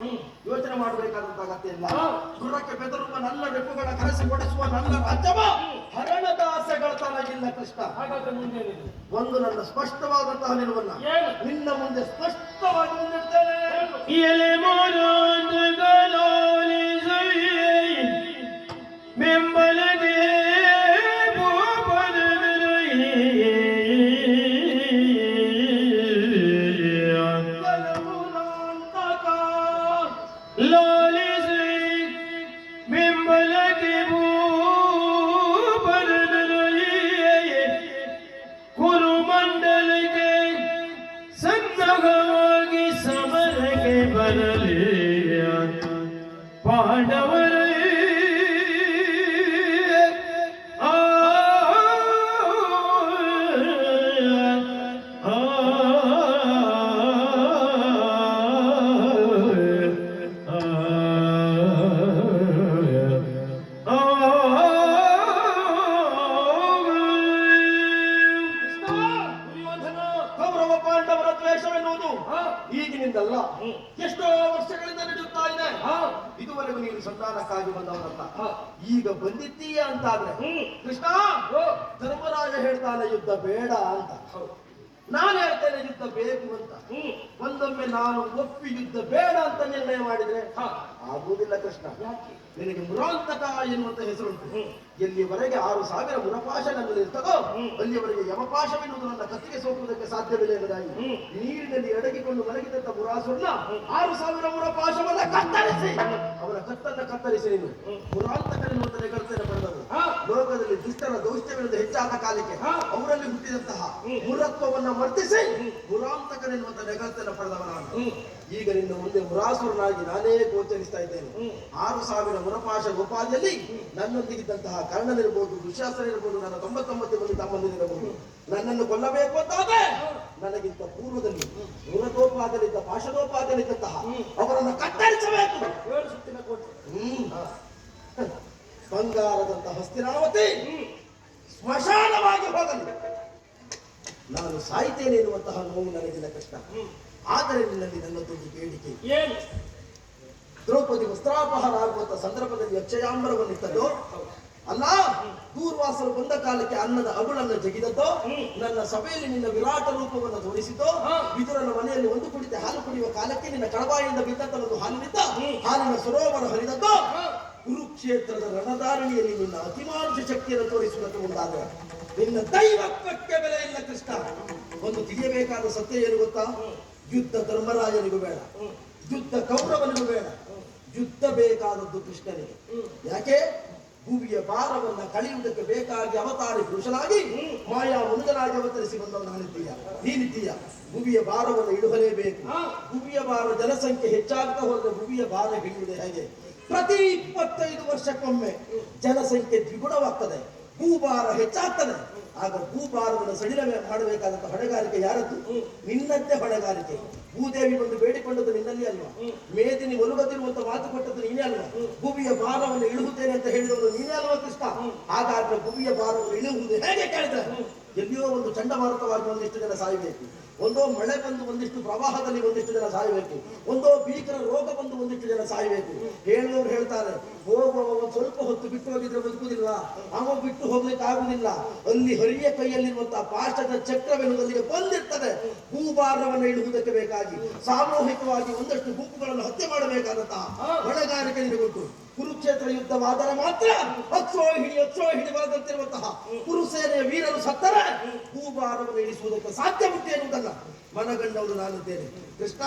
ಯೋಚನೆ ಮಾಡಬೇಕಾದಂತ ಅಗತ್ಯ ಇಲ್ಲ. ಗುರಕ್ಕೆ ಬೆದರುವ ನನ್ನ ರೆಪ್ಪುಗಳ ಕರೆಸಿ ಕೊಡಿಸುವ ನನ್ನ ರಾಜ್ಯವ ಹರಣದ ಆಸೆಗಳ ತನಗಿಲ್ಲ ಕೃಷ್ಣ. ಒಂದು ನನ್ನ ಸ್ಪಷ್ಟವಾದಂತಹ ನಿಲುವನ್ನ? ನಿನ್ನ ಮುಂದೆ ಸ್ಪಷ್ಟವಾಗಿ ಮುಂದಿಡ್ತೇನೆ Tibu. ಈಗಿನಿಂದಲ್ಲ ಹ್ಮ್. ಎಷ್ಟೋ ವರ್ಷಗಳಿಂದ ನಡೆಯುತ್ತಾ ಇದೆ. ಇದುವರೆಗೂ ನೀನು ಸಂತಾನಕ್ಕಾಗಿ ಬಂದವನಲ್ಲ. ಈಗ ಬಂದಿದ್ದೀಯ ಅಂತಾದ್ರೆ. ಕೃಷ್ಣ ಧರ್ಮರಾಜ ಹೇಳ್ತಾನೆ ಯುದ್ಧ ಬೇಡ ಅಂತ. ನಾನು ಹೇಳ್ತೇನೆ ಯುದ್ಧ ಬೇಕು ಅಂತ ಒಂದೊಮ್ಮೆ ನಾನು ಒಪ್ಪಿ ಯುದ್ಧ ಬೇಡ ಅಂತ ನಿರ್ಣಯ ಮಾಡಿದ್ರೆ. ಆಗುವುದಿಲ್ಲ ಕೃಷ್ಣ? ನಿನಗೆ ಮುರಾಂತಕ ಎನ್ನುವಂತ ಹೆಸರುಂಟು ಎಲ್ಲಿವರೆಗೆ ಎಲ್ಲಿಯವರೆಗೆ ಆರು ಸಾವಿರ ಮುರಪಾಶ ನನ್ನಲ್ಲಿ ಇರ್ತದೋ ಹ್ಮ್. ಅಲ್ಲಿಯವರೆಗೆ ಯಮಪಾಶವೆನ್ನುವುದು ನನ್ನ ಕತ್ತಿಗೆ ಸೋಕುವುದಕ್ಕೆ ಸಾಧ್ಯವಿಲ್ಲ ಎಂಬುದಾಗಿ ನೀರಿನಲ್ಲಿ ಅಡಗಿಕೊಂಡು ಮಲಗಿದಂತ ಮುರಾಸುರನ. ಆರು ಸಾವಿರ ಮುರಪಾಶವನ್ನ ಕತ್ತರಿಸಿ ಅವರ ಕತ್ತನ್ನ ಕತ್ತರಿಸಿ ನೀನು. ಮುರಾಂತಕ ಎನ್ನುವಂತ ನೆಗರ್ತೇನೆ ಪಡೆದವರು. ಲೋಕದಲ್ಲಿ ದುಷ್ಟರ ದೌಷ್ಟ್ಯವಿರುವುದು ಹೆಚ್ಚಾದ ಕಾಲಕ್ಕೆ. ಅವರಲ್ಲಿ ಹುಟ್ಟಿದಂತಹ. ಮುರತ್ವವನ್ನ ಮರ್ತಿಸಿ ಮುರಾಂತಕನೆನ್ನುವಂತ ಎನ್ನುವಂತ ನೆಗರ್ತನ ಹ್ಮ್. ಈಗ ನಿನ್ನ ಮುಂದೆ ಮುರಾಸುರನಾಗಿ ನಾನೇ ಗೋಚರಿಸ್ತಾ ಇದ್ದೇನೆ. ಆರು ಸಾವಿರ ಮುರಪಾಶ ಗೋಪಾಲದಲ್ಲಿ ನನ್ನೊಂದಿಗಿದ್ದಂತಹ ಕರ್ಣನಿರ್ಬೋದು ಇರಬಹುದು ನನ್ನ ತೊಂಬತ್ತೊಂಬತ್ತು ಮಂದಿ ತಮ್ಮಂದಿರಬಹುದು ನನ್ನನ್ನು ಕೊಲ್ಲಬೇಕು ಅಂತಾದ್ರೆ ನನಗಿಂತ ಪೂರ್ವದಲ್ಲಿ ಮುರಗೋಪಾದಲ್ಲಿದ್ದ ಪಾಶದೋಪಾದಲಿದ್ದಂತಹ ಅವರನ್ನು ಕತ್ತರಿಸಬೇಕು. ಏಳು ಸುತ್ತಿನ ಕೋಟೆ. ಬಂಗಾರದಂತ ಹಸ್ತಿನಾವತಿ. ಸ್ಮಶಾನವಾಗಿ ಹೋಗಲಿ. ನಾನು ಸಾಯ್ತೇನೆ ಎನ್ನುವಂತಹ ನೋವು ನನಗಿಲ್ಲ ಕಷ್ಟ. ಆದರೆ ನಿನ್ನಲ್ಲಿ ನನ್ನದೊಂದು ಬೇಡಿಕೆ ಏನು? ದ್ರೌಪದಿ ವಸ್ತ್ರಾಪಹಾರ ಆಗುವಂತ ಸಂದರ್ಭದಲ್ಲಿ ಅಕ್ಷಯಾಂಬರವನ್ನಿಟ್ಟದ್ದು ಅಲ್ಲ ದೂರ್ವಾಸರು ಬಂದ ಕಾಲಕ್ಕೆ ಅನ್ನದ ಅಗುಳನ್ನು ಜಗಿದದ್ದು? ನನ್ನ ಸಭೆಯಲ್ಲಿ ನಿನ್ನ ವಿರಾಟ ರೂಪವನ್ನು ತೋರಿಸಿದ್ದು ಬಿದುರನ ವಿದುರನ ಮನೆಯಲ್ಲಿ ಒಂದು ಕುಡಿತ ಹಾಲು ಕುಡಿಯುವ ಕಾಲಕ್ಕೆ ನಿನ್ನ ಕಡಬಾಯಿಂದ ಬಿದ್ದಂತ ಒಂದು ಹಾಲಿನಿಂದ. ಹಾಲಿನ ಸರೋವರ ಹರಿದದ್ದು? ಕುರುಕ್ಷೇತ್ರದ ರಣಧಾರಣಿಯಲ್ಲಿ ನಿನ್ನ ಅತಿಮಾನುಷ ಶಕ್ತಿಯನ್ನು ತೋರಿಸುವುದಕ್ಕೆ ಮುಂದಾದ ನಿನ್ನ ದೈವತ್ವಕ್ಕೆ ಬೆಲೆ ಇಲ್ಲ ಕೃಷ್ಣ. ಒಂದು ತಿಳಿಯಬೇಕಾದ ಸತ್ಯ ಏನು ಗೊತ್ತಾ? ಯುದ್ಧ ಧರ್ಮರಾಜನಿಗೂ ಬೇಡ. ಯುದ್ಧ ಕೌರವನಿಗೂ ಬೇಡ. ಯುದ್ಧ ಬೇಕಾದದ್ದು ಕೃಷ್ಣನಿಗೆ. ಯಾಕೆ? ಭೂಮಿಯ ಭಾರವನ್ನ ಕಳೆಯುವುದಕ್ಕೆ ಬೇಕಾಗಿ ಅವತಾರಿ ಪುರುಷನಾಗಿ ಮಾಯಾ ಮುಂದನಾಗಿ ಅವತರಿಸಿ ಬಂದವನಾಗಿದ್ದೀಯ ನೀನಿದ್ದೀಯ. ಭೂಮಿಯ ಭಾರವನ್ನು ಇಡುವಲೇಬೇಕು. ಭೂಮಿಯ ಭಾರ ಜನಸಂಖ್ಯೆ ಹೆಚ್ಚಾಗ್ತಾ ಹೋದ್ರೆ ಭೂಮಿಯ ಭಾರ ಹಿಡಿಯುವುದೇ ಹೇಗೆ? ಪ್ರತಿ ಇಪ್ಪತ್ತೈದು ವರ್ಷಕ್ಕೊಮ್ಮೆ ಜನಸಂಖ್ಯೆ ದ್ವಿಗುಣವಾಗ್ತದೆ. ಭೂಭಾರ ಹೆಚ್ಚಾಗ್ತದೆ. ಆಗ ಭೂಭಾರವನ್ನು ಸಡಿಲ ಮಾಡಬೇಕಾದಂತ ಹೊಣೆಗಾರಿಕೆ ಯಾರದ್ದು? ನಿನ್ನದ್ದೇ ಹೊಣೆಗಾರಿಕೆ. ಭೂದೇವಿ ಬಂದು ಬೇಡಿಕೊಂಡದ್ದು ನಿನ್ನಲ್ಲಿ ಅಲ್ವಾ? ಮೇದಿನಿ ಒಲುಗದಿರುವಂತ ಮಾತು ಕೊಟ್ಟದ್ದು ನೀನೇ ಅಲ್ವಾ? ಭೂಮಿಯ ಭಾರವನ್ನು ಇಳುವುತ್ತೇನೆ ಅಂತ ಹೇಳಿದವರು ನೀನೇ ಅಲ್ವಾ ಕೃಷ್ಣ? ಹಾಗಾದ್ರೆ ಭೂಮಿಯ ಭಾರವನ್ನು ಇಳುವುದು ಹೇಗೆ ಕೇಳಿದ್ರೆ? ಎಲ್ಲಿಯೋ ಒಂದು ಚಂಡಮಾರುತವಾಗಿ ಒಂದಿಷ್ಟು ಜನ ಸಾಯಬೇಕು. ಒಂದೋ ಮಳೆ ಬಂದು ಒಂದಿಷ್ಟು ಪ್ರವಾಹದಲ್ಲಿ ಒಂದಿಷ್ಟು ಜನ ಸಾಯಬೇಕು. ಒಂದೋ ಭೀಕರ ರೋಗ ಬಂದು ಒಂದಿಷ್ಟು ಜನ ಸಾಯಬೇಕು. ಹೇಳುವವರು ಹೇಳ್ತಾರೆ ಹೋಗುವ ಒಂದು ಸ್ವಲ್ಪ ಹೊತ್ತು ಬಿಟ್ಟು ಹೋಗಿದ್ರೆ ಬದುಕುದಿಲ್ಲ ಅವ ಬಿಟ್ಟು ಹೋಗ್ಲಿಕ್ಕೆ ಆಗುದಿಲ್ಲ ಅಲ್ಲಿ ಹರಿಯ ಕೈಯಲ್ಲಿರುವಂತಹ ಪಾಶದ ಚಕ್ರವೆನ್ನುವುದಲ್ಲಿಗೆ ಬಂದಿರ್ತದೆ. ಭೂಭಾರವನ್ನು ಇಡುವುದಕ್ಕೆ ಬೇಕಾಗಿ. ಸಾಮೂಹಿಕವಾಗಿ ಒಂದಷ್ಟು ಗುಂಪುಗಳನ್ನು ಹತ್ಯೆ ಮಾಡಬೇಕಾದಂತಹ ಹೊಣೆಗಾರಿಕೆ ನಿನಗುಂಟು ಕುರುಕ್ಷೇತ್ರ ಯುದ್ಧವಾದರೆ ಮಾತ್ರ ಅಕ್ಷೋಹಿಣಿ ಬರೆದಂತಿರುವಂತಹ ಕುರುಸೇನೆಯ ವೀರರು ಸತ್ತರೆ ಭೂಭಾರವನ್ನು ಇಳಿಸುವುದಕ್ಕೆ ಸಾಧ್ಯವಿದೆ ಮನಗಂಡವರು ನಾನಿದ್ದೇನೆ ಕೃಷ್ಣ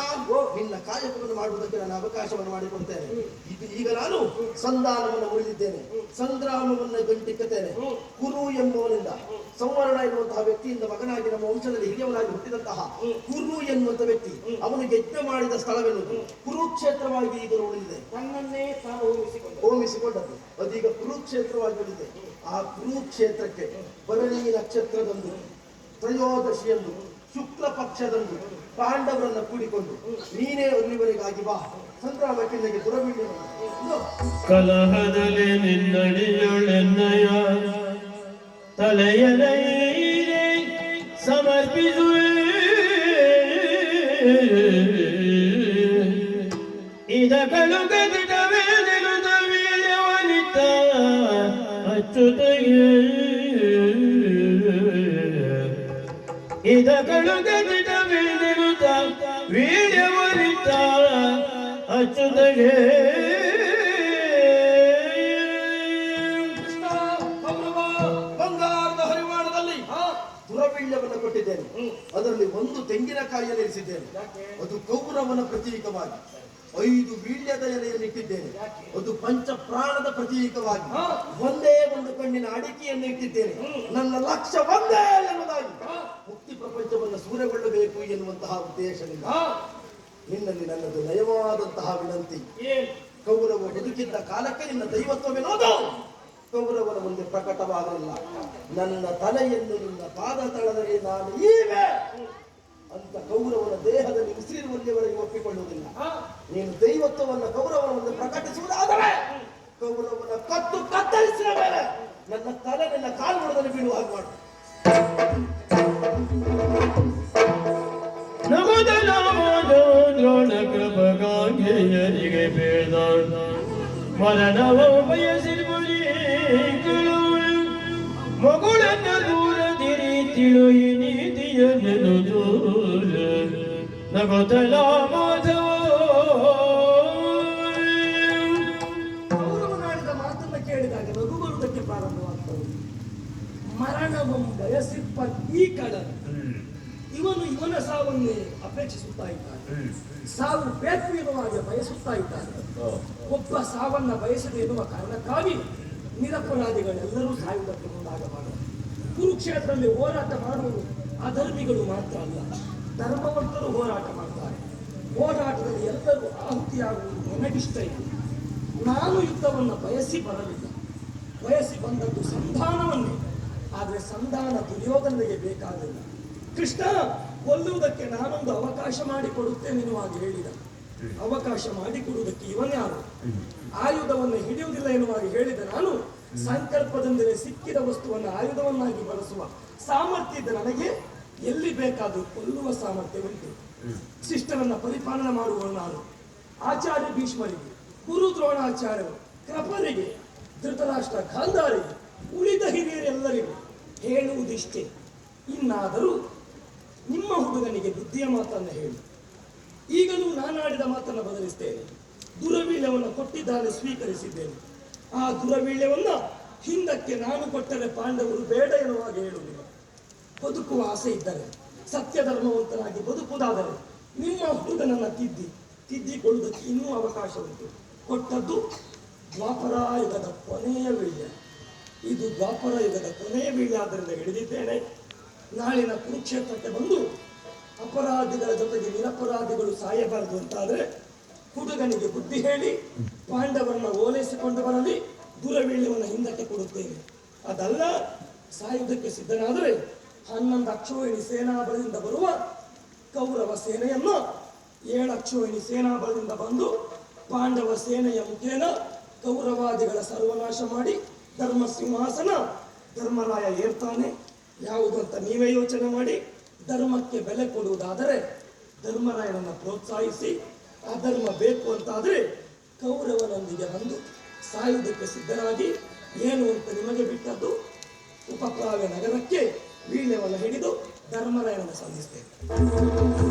ನಿನ್ನ ಕಾರ್ಯಕ್ರಮವನ್ನು ಮಾಡುವುದಕ್ಕೆ ನಾನು ಅವಕಾಶವನ್ನು ಮಾಡಿಕೊಡ್ತೇನೆ. ಇದು ಈಗ ನಾನು ಸಂಧಾನವನ್ನು ಉಳಿದಿದ್ದೇನೆ ಸಂಗ್ರಾಮವನ್ನು ಗಂಟಿಕ್ಕುತ್ತೇನೆ. ಕುರು ಎಂಬುವನಿಂದ ಸಂವರಣ ಎನ್ನುವಂತಹ ವ್ಯಕ್ತಿಯಿಂದ ಮಗನಾಗಿ ನಮ್ಮ ವಂಶದಲ್ಲಿ ಹಿರಿಯವನಾಗಿ ಹುಟ್ಟಿದಂತಹ ಕುರು ಎನ್ನುವಂತಹ ವ್ಯಕ್ತಿ ಅವನು ಯಜ್ಞ ಮಾಡಿದ ಸ್ಥಳವೆನ್ನುವುದು ಕುರುಕ್ಷೇತ್ರವಾಗಿ ಈಗ ಉಳಿದಿದೆ. ತನ್ನನ್ನೇ ತಾನು ಹೋಮಿಸಿಕೊಂಡದ್ದು ಅದೀಗ ಕುರುಕ್ಷೇತ್ರವಾಗಿ ಉಳಿದಿದೆ. ಆ ಕುರುಕ್ಷೇತ್ರಕ್ಕೆ ಭರಣಿ ನಕ್ಷತ್ರದಂದು ತ್ರಯೋದಶಿಯಂದು ಶುಕ್ಲ ಪಕ್ಷದಂದು ಪಾಂಡವರನ್ನ ಕೂಡಿಕೊಂಡು ನೀನೇ ಅಲ್ಲಿವರೆಗಾಗಿ ಬಾ. ಸಂಗ್ರಾಮಕ್ಕೆ ನಿನಗೆ ದುರಬಿಡಿ ಕಲಹದಲ್ಲಿ ನಿನ್ನಡಿಯೊಳೆನ್ನಯ ತಲೆಯಲೇ ಸಮರ್ಪಿಸುವೆ. ಇದ ಕಳುಗದಿಟವೇ ನಿಲುದ ವೀಳ್ಯವನಿತ ಅಚ್ಚುತಗೆ ಇದ ಕಳುಗದಿಟವೇ ನಿಲುದ ವೀಳ್ಯವನಿತ ಅಚ್ಚುತಗೆ ಬಂಗಾರದ ಹರಿವಾಣದಲ್ಲಿ ಹಾ. ದುರವೀಳ್ಯವನ್ನು ಕೊಟ್ಟಿದ್ದೇನೆ. ಅದರಲ್ಲಿ ಒಂದು ತೆಂಗಿನಕಾಯಿಯನ್ನು ಇರಿಸಿದ್ದೇನೆ? ಅದು ಕೌರವನ ಪ್ರತೀಕವಾಗಿ. ಐದು ವೀಳ್ಯದ ಎಲೆಯನ್ನು ಇಟ್ಟಿದ್ದೇನೆ? ಅದು ಪಂಚ ಪ್ರಾಣದ ಪ್ರತೀಕವಾಗಿ. ಒಂದೇ ಒಂದು ಕಣ್ಣಿನ ಅಡಿಕೆಯನ್ನು ಇಟ್ಟಿದ್ದೇನೆ. ನನ್ನ ಲಕ್ಷ್ಯ ಒಂದೇ ಎನ್ನುವುದಾಗಿ ಮುಕ್ತಿ ಪ್ರಪಂಚವನ್ನು ಸೂರ್ಯಗೊಳ್ಳಬೇಕು ಎನ್ನುವಂತಹ ಉದ್ದೇಶದಿಂದ ನಿನ್ನಲ್ಲಿ ನನ್ನದು ನಯವಾದಂತಹ ವಿನಂತಿ. ಕೌರವ ಬದುಕಿದ್ದ ಕಾಲಕ್ಕೆ ನಿನ್ನ ದೈವತ್ವ ವಿನೋದು ಕೌರವರ ಮುಂದೆ ಪ್ರಕಟವಾಗಲಿಲ್ಲ. ನನ್ನ ತಲೆಯನ್ನು ನಿನ್ನ ಪಾದ ತಳದಲ್ಲಿ ನಾನು ಈವೆ. ಅಂತ ಕೌರವನ ದೇಹದಲ್ಲಿ ಉಸಿರಿರುವಲ್ಲಿವರೆಗೆ ಒಪ್ಪಿಕೊಳ್ಳುವುದಿಲ್ಲ. ನೀನು ದೈವತ್ವವನ್ನು ಕೌರವನ ಮುಂದೆ ಪ್ರಕಟಿಸುವುದಾದರೆ ಕೌರವನ ಕತ್ತು ಕತ್ತರಿಸಿದ ಮೇಲೆ ನನ್ನ ತಲೆ ನಿನ್ನ ಕಾಲ್ಬುಡದಲ್ಲಿ ಬೀಳುವ ಹಾಗೆ ಮಾಡು. ನಗುದಲಾಮೋದು ದ್ರೋಣ ಕೃಪಗಾಂಗೆಯರಿಗೆ ಬೇಡ. ಮರಣವ ಬಯಸಿರುವುದೇ ಮಗುಳನ್ನ ದೂರದಿರಿ ತಿಳುಯಿ ಮಾಧವ ಕೌರವನಾಡಿದ ಮಾತನ್ನ ಕೇಳಿದಾಗ ನಗು ಬರುವುದಕ್ಕೆ ಪ್ರಾರಂಭವಾಗ್ತದೆ ಮರಣವಂ ಬಯಸಿಪ್ಪ ಈ ಕಡ ಇವನು ಇವನ ಸಾವನ್ನೇ ಅಪೇಕ್ಷಿಸುತ್ತಾ ಇದ್ದಾನೆ. ಸಾವು ಬೇಕು ಎನ್ನುವ ಹಾಗೆ ಬಯಸುತ್ತಾ ಇದ್ದಾನೆ. ಒಬ್ಬ ಸಾವನ್ನ ಬಯಸದೆ ಎನ್ನುವ ಕಾರಣಕ್ಕಾಗಿ ನಿರಪರಾಧಿಗಳೆಲ್ಲರೂ ಸಾಯುವುದಕ್ಕೆ ಮುಂದಾಗಬಾರದು. ಕುರುಕ್ಷೇತ್ರದಲ್ಲಿ ಹೋರಾಟ ಮಾಡುವುದು ಅಧರ್ಮಿಗಳು ಮಾತ್ರ ಅಲ್ಲ. ಧರ್ಮವಂತರು ಹೋರಾಟ ಮಾಡ್ತಾರೆ. ಹೋರಾಟದಲ್ಲಿ ಎಲ್ಲರೂ ಆಹುತಿಯಾಗುವುದು ನನಗಿಷ್ಟ ಇದೆ ನಾನು ಯುದ್ಧವನ್ನು ಬಯಸಿ ಬರಲಿಲ್ಲ. ಬಯಸಿ ಬಂದದ್ದು ಸಂಧಾನವನ್ನೇ. ಆದರೆ ಸಂಧಾನ ದುರ್ಯೋಧನರಿಗೆ ಬೇಕಾಗಿಲ್ಲ ಕೃಷ್ಣ, ಕೊಲ್ಲುವುದಕ್ಕೆ ನಾನೊಂದು ಅವಕಾಶ ಮಾಡಿಕೊಡುತ್ತೇನೆ ಎನ್ನುವಾಗ ಹೇಳಿದ. ಅವಕಾಶ ಮಾಡಿಕೊಡುವುದಕ್ಕೆ ಇವನ್ಯಾರು ಆಯುಧವನ್ನು ಹಿಡಿಯುವುದಿಲ್ಲ ಎನ್ನುವಾಗಿ ಹೇಳಿದ ನಾನು. ಸಂಕಲ್ಪದಿಂದಲೇ ಸಿಕ್ಕಿದ ವಸ್ತುವನ್ನು ಆಯುಧವನ್ನಾಗಿ ಬಳಸುವ ಸಾಮರ್ಥ್ಯ ನನಗೆ. ಎಲ್ಲಿ ಬೇಕಾದರೂ ಕೊಲ್ಲುವ ಸಾಮರ್ಥ್ಯ ಉಂಟು. ಶಿಷ್ಟರನ್ನ ಪರಿಪಾಲನೆ ಮಾಡುವ ನಾನು ಆಚಾರ್ಯ ಭೀಷ್ಮರಿಗೆ ಗುರು ದ್ರೋಣಾಚಾರ್ಯರು ಕೃಪರಿಗೆ ಧೃತರಾಷ್ಟ್ರ ಗಾಂಧಾರಿಗೆ ಉಳಿದ ಹಿರಿಯರೆಲ್ಲರಿಗೂ ಹೇಳುವುದಿಷ್ಟೇ ಇನ್ನಾದರೂ ನಿಮ್ಮ ಹುಡುಗನಿಗೆ ಬುದ್ಧಿಯ ಮಾತನ್ನು ಹೇಳಿ. ಈಗಲೂ ನಾನಾಡಿದ ಮಾತನ್ನು ಬದಲಿಸ್ತೇನೆ. ದುರವೀಳ್ಯವನ್ನು ಕೊಟ್ಟಿದ್ದಾನೆ ಸ್ವೀಕರಿಸಿದ್ದೇನೆ. ಆ ದುರವೀಳ್ಯವನ್ನು ಹಿಂದಕ್ಕೆ ನಾನು ಕೊಟ್ಟರೆ ಪಾಂಡವರು ಬೇಡ ಎನ್ನುವಾಗ ಹೇಳುವುದಿಲ್ಲ ಬದುಕುವ ಆಸೆ ಇದ್ದರೆ ಸತ್ಯ ಧರ್ಮವಂತನಾಗಿ ಬದುಕುವುದಾದರೆ, ನಿಮ್ಮ ಹುಡುಗನನ್ನು ತಿದ್ದಿ, ತಿದ್ದಿಕೊಳ್ಳುವುದಕ್ಕೆ ಇನ್ನೂ ಅವಕಾಶ ಉಂಟು. ಕೊಟ್ಟದ್ದು ದ್ವಾಪರ ಯುಗದ ಕೊನೆಯ ವೀಳ್ಯ ಇದು ದ್ವಾಪರ ಯುಗದ ಕೊನೆಯ ವೀಳ್ಯ ಆದ್ದರಿಂದ ಹಿಡಿದಿದ್ದೇನೆ ನಾಳಿನ ಕುರುಕ್ಷೇತ್ರಕ್ಕೆ ಬಂದು ಅಪರಾಧಿಗಳ ಜೊತೆಗೆ ನಿರಪರಾಧಿಗಳು ಸಾಯಬಾರದು ಅಂತಾದರೆ, ಹುಡುಗನಿಗೆ ಬುದ್ಧಿ ಹೇಳಿ, ಪಾಂಡವರನ್ನ ಓಲೈಸಿಕೊಂಡು ಬರಲಿ ದುರವೀಳ್ಯವನ್ನು ಹಿಂದಕ್ಕೆ ಕೊಡುತ್ತೇನೆ. ಅದಲ್ಲ, ಸಾಯುವುದಕ್ಕೆ ಸಿದ್ಧನಾದರೆ ಹನ್ನೊಂದು ಅಕ್ಷೋಹಿಣಿ ಸೇನಾಬಲದಿಂದ ಬರುವ ಕೌರವ ಸೇನೆಯನ್ನು ಏಳು ಅಕ್ಷೋಹಿಣಿ ಸೇನಾಬಲದಿಂದ ಬಂದು ಪಾಂಡವ ಸೇನೆಯ ಮುಖೇನ ಕೌರವಾದಿಗಳ ಸರ್ವನಾಶ ಮಾಡಿ ಧರ್ಮ ಸಿಂಹಾಸನ, ಧರ್ಮರಾಯ ಏರ್ತಾನೆ. ಯಾವುದು ಅಂತ ನೀವೇ ಯೋಚನೆ ಮಾಡಿ, ಧರ್ಮಕ್ಕೆ ಬೆಲೆ ಕೊಡುವುದಾದರೆ ಧರ್ಮರಾಯನನ್ನು ಪ್ರೋತ್ಸಾಹಿಸಿ ಅಧರ್ಮ ಬೇಕು ಅಂತಾದರೆ ಕೌರವನೊಂದಿಗೆ ಬಂದು ಸಾಯುವುದಕ್ಕೆ ಸಿದ್ಧರಾಗಿ, ಏನು ಅಂತ ನಿಮಗೆ ಬಿಟ್ಟದ್ದು? ಉಪಪ್ರಾವ್ಯ ನಗರಕ್ಕೆ ವೀಳ್ಯವನ್ನು ಹಿಡಿದು ಧರ್ಮರಾಯನ ಸಂಧಿಸ್ತೇವೆ